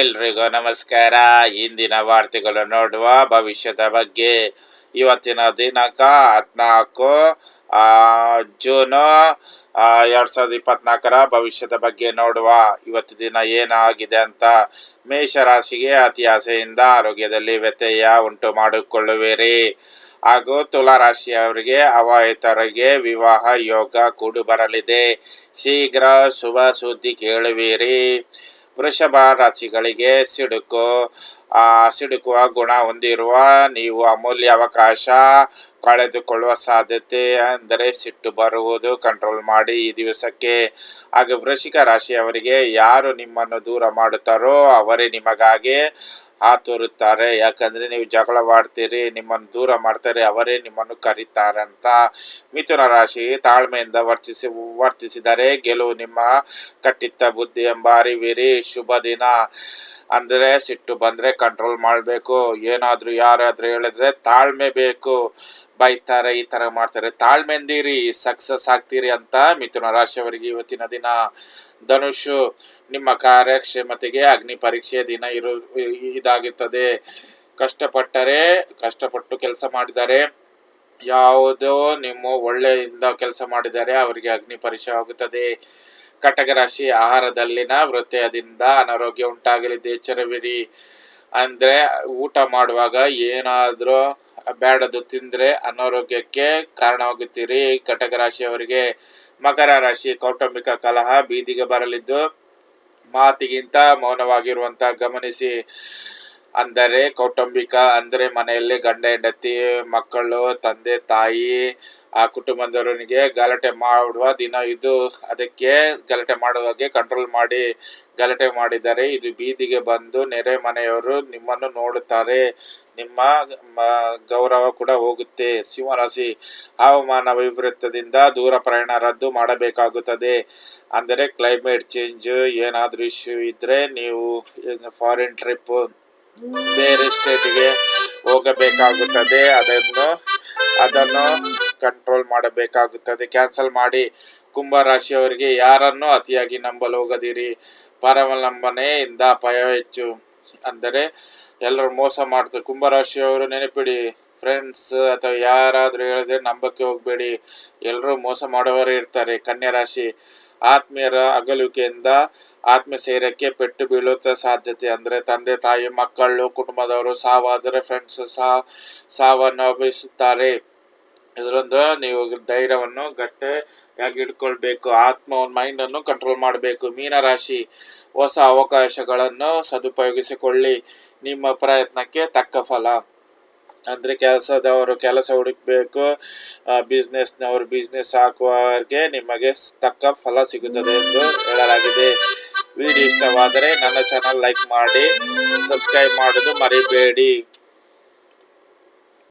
ಎಲ್ರಿಗೂ ನಮಸ್ಕಾರ. ಇಂದಿನ ವಾರ್ತೆಗಳು ನೋಡುವ ಭವಿಷ್ಯದ ಬಗ್ಗೆ ಇವತ್ತಿನ ದಿನಾಂಕ ಹದಿನಾಲ್ಕು ಜೂನು ಎರಡ್ ಸಾವಿರದ ಇಪ್ಪತ್ನಾಲ್ಕರ ಭವಿಷ್ಯದ ಬಗ್ಗೆ ನೋಡುವ. ಇವತ್ತು ದಿನ ಏನಾಗಿದೆ ಅಂತ ಮೇಷರಾಶಿಗೆ ಅತಿ ಆಸೆಯಿಂದ ಆರೋಗ್ಯದಲ್ಲಿ ವ್ಯತ್ಯಯ ಉಂಟು ಮಾಡಿಕೊಳ್ಳುವಿರಿ. ಹಾಗೂ ತುಲಾರಾಶಿಯವರಿಗೆ ಅವಾಯಿತರಿಗೆ ವಿವಾಹ, ಯೋಗ ಕೂಡು ಬರಲಿದೆ. ಶೀಘ್ರ ಶುಭ ಸುದ್ದಿ ಕೇಳುವಿರಿ. ವೃಷಭ ರಾಶಿಗಳಿಗೆ ಸಿಡುಕು ಆ ಸಿಡುಕುವ ಗುಣ ಹೊಂದಿರುವ ನೀವು ಅಮೂಲ್ಯ ಅವಕಾಶ ಕಳೆದುಕೊಳ್ಳುವ ಸಾಧ್ಯತೆ ಅಂದರೆ ಸಿಟ್ಟು ಬರುವುದು ಕಂಟ್ರೋಲ್ ಮಾಡಿ ಈ ದಿವಸಕ್ಕೆ. ಹಾಗೆ ವೃಶ್ಚಿಕ ರಾಶಿಯವರಿಗೆ ಯಾರು ನಿಮ್ಮನ್ನು ದೂರ ಮಾಡುತ್ತಾರೋ ಅವರೇ ನಿಮಗಾಗಿ ಆತುರುತ್ತಾರೆ. ಯಾಕಂದರೆ ನೀವು ಜಗಳವಾಡ್ತೀರಿ, ನಿಮ್ಮನ್ನು ದೂರ ಮಾಡ್ತಾರೆ, ಅವರೇ ನಿಮ್ಮನ್ನು ಕರೀತಾರೆ ಅಂತ ಮಿಥುನ ರಾಶಿ ತಾಳ್ಮೆಯಿಂದ ವರ್ತಿಸಿ, ವರ್ತಿಸಿದರೆ ಗೆಲುವು ನಿಮ್ಮ ಕಟ್ಟಿತ್ತ ಬುದ್ಧಿ ಎಂಬ ಅರಿವಿರಿ ಶುಭ ದಿನ. ಅಂದರೆ ಸಿಟ್ಟು ಬಂದರೆ ಕಂಟ್ರೋಲ್ ಮಾಡಬೇಕು. ಏನಾದರೂ ಯಾರಾದರೂ ಹೇಳಿದ್ರೆ ತಾಳ್ಮೆ ಬೇಕು. ಬೈತಾರೆ, ಈ ಥರ ಮಾಡ್ತಾರೆ. ತಾಳ್ಮೆಂದಿರಿ ಸಕ್ಸಸ್ ಆಗ್ತೀರಿ ಅಂತ ಮಿಥುನ ರಾಶಿಯವರಿಗೆ ಇವತ್ತಿನ ದಿನ. ಧನುಷು, ನಿಮ್ಮ ಕಾರ್ಯಕ್ಷಮತೆಗೆ ಅಗ್ನಿ ಪರೀಕ್ಷೆಯ ದಿನ ಇರು, ಇದಾಗುತ್ತದೆ. ಕಷ್ಟಪಟ್ಟರೆ, ಕಷ್ಟಪಟ್ಟು ಕೆಲಸ ಮಾಡಿದರೆ, ಯಾವುದೋ ನಿಮ್ಮ ಒಳ್ಳೆಯಿಂದ ಕೆಲಸ ಮಾಡಿದರೆ ಅವರಿಗೆ ಅಗ್ನಿ ಪರೀಕ್ಷೆ ಆಗುತ್ತದೆ. ಕಟಕ ರಾಶಿ ಆಹಾರದಲ್ಲಿನ ವೃತ್ತಯದಿಂದ ಅನಾರೋಗ್ಯ ಉಂಟಾಗಲಿದೆ. ಎಚ್ಚರವಿರಿ. ಅಂದ್ರೆ ಊಟ ಮಾಡುವಾಗ ಏನಾದರೂ ಬೇಡದು ತಿಂದ್ರೆ ಅನಾರೋಗ್ಯಕ್ಕೆ ಕಾರಣವಾಗುತ್ತೀರಿ. ಕಟಕ ರಾಶಿಯವರಿಗೆ ಮಕರ ರಾಶಿ, ಕೌಟುಂಬಿಕ ಕಲಹ ಬೀದಿಗೆ ಬರಲಿದ್ದು ಮಾತಿಗಿಂತ ಮೌನವಾಗಿರುವಂತ ಗಮನಿಸಿ. ಅಂದರೆ ಕೌಟುಂಬಿಕ, ಅಂದರೆ ಮನೆಯಲ್ಲಿ ಗಂಡ, ಹೆಂಡತಿ, ಮಕ್ಕಳು, ತಂದೆ, ತಾಯಿ, ಆ ಕುಟುಂಬದವರಿಗೆ ಗಲಾಟೆ ಮಾಡುವ ದಿನ ಇದು. ಅದಕ್ಕೆ ಗಲಾಟೆ ಮಾಡುವಾಗೆ ಕಂಟ್ರೋಲ್ ಮಾಡಿ ಗಲಾಟೆ ಮಾಡಿದರೆ ಇದು ಬೀದಿಗೆ ಬಂದು ನೆರೆ ಮನೆಯವರು ನಿಮ್ಮನ್ನು ನೋಡುತ್ತಾರೆ. ನಿಮ್ಮ ಗೌರವ ಕೂಡ ಹೋಗುತ್ತೆ. ಸಿಂಹರಾಶಿ, ಹವಾಮಾನ ವೈಪರೀತ್ಯದಿಂದ ದೂರ ಪ್ರಯಾಣ ರದ್ದು ಮಾಡಬೇಕಾಗುತ್ತದೆ. ಅಂದರೆ ಕ್ಲೈಮೇಟ್ ಚೇಂಜ್ ಏನಾದರೂ ಇಶ್ಯೂ ಇದ್ದರೆ ನೀವು ಫಾರಿನ್ ಟ್ರಿಪ್ ಬೇರೆ ಸ್ಟೇಟಿಗೆ ಹೋಗಬೇಕಾಗುತ್ತದೆ. ಅದನ್ನು ಅದನ್ನು ಕಂಟ್ರೋಲ್ ಮಾಡಬೇಕಾಗುತ್ತದೆ. ಕ್ಯಾನ್ಸಲ್ ಮಾಡಿ ಕುಂಭ ರಾಶಿಯವರಿಗೆ ಯಾರನ್ನು ಅತಿಯಾಗಿ ನಂಬಲು ಹೋಗದಿರಿ? ಪರಾವಲಂಬನೆಯಿಂದ ಅಪಾಯ ಹೆಚ್ಚು. ಅಂದರೆ ಎಲ್ಲರೂ ಮೋಸ ಮಾಡ್ತಾರೆ. ಕುಂಭ ರಾಶಿಯವರು ನೆನಪಿಡಿ ಫ್ರೆಂಡ್ಸ್ ಅಥವಾ ಯಾರಾದರೂ ಹೇಳಿದ್ರೆ ನಂಬಕ್ಕೆ ಹೋಗಬೇಡಿ. ಎಲ್ಲರೂ ಮೋಸ ಮಾಡುವವರು ಇರ್ತಾರೆ. ಕನ್ಯಾ ರಾಶಿ ಆತ್ಮೀಯರ ಅಗಲುವಿಕೆಯಿಂದ ಆತ್ಮ ಸೇರಕ್ಕೆ ಪೆಟ್ಟು ಬೀಳುತ್ತ ಸಾಧ್ಯತೆ ಅಂದರೆ ತಂದೆ, ತಾಯಿ, ಮಕ್ಕಳು, ಕುಟುಂಬದವರು ಸಾವಾದರೆ ಫ್ರೆಂಡ್ಸ್ ಸಹ ಸಾವನ್ನು ಅಭಿಸುತ್ತಾರೆ ಇದರಿಂದ ನೀವು ಧೈರ್ಯವನ್ನು ಗಟ್ಟಿಯಾಗಿ ಇಟ್ಕೊಳ್ಬೇಕು ಆತ್ಮ ಮೈಂಡನ್ನು ಕಂಟ್ರೋಲ್ ಮಾಡಬೇಕು. ಮೀನರಾಶಿ, ಹೊಸ ಅವಕಾಶಗಳನ್ನು ಸದುಪಯೋಗಿಸಿಕೊಳ್ಳಿ. ನಿಮ್ಮ ಪ್ರಯತ್ನಕ್ಕೆ ತಕ್ಕ ಫಲ. ಅಂದರೆ ಕೆಲಸದವರು ಕೆಲಸ ಹುಡುಕಬೇಕು ಬಿಸ್ನೆಸ್ನವರು ಬಿಸ್ನೆಸ್ ಹಾಕುವವರಿಗೆ ನಿಮಗೆ ತಕ್ಕ ಫಲ ಸಿಗುತ್ತದೆ ಎಂದು ಹೇಳಲಾಗಿದೆ. ವಿಡಿಯೋ ಇಷ್ಟವಾದರೆ ನನ್ನ ಚಾನಲ್ ಲೈಕ್ ಮಾಡಿ ಸಬ್ಸ್ಕ್ರೈಬ್ ಮಾಡೋದು ಮರಿಬೇಡಿ.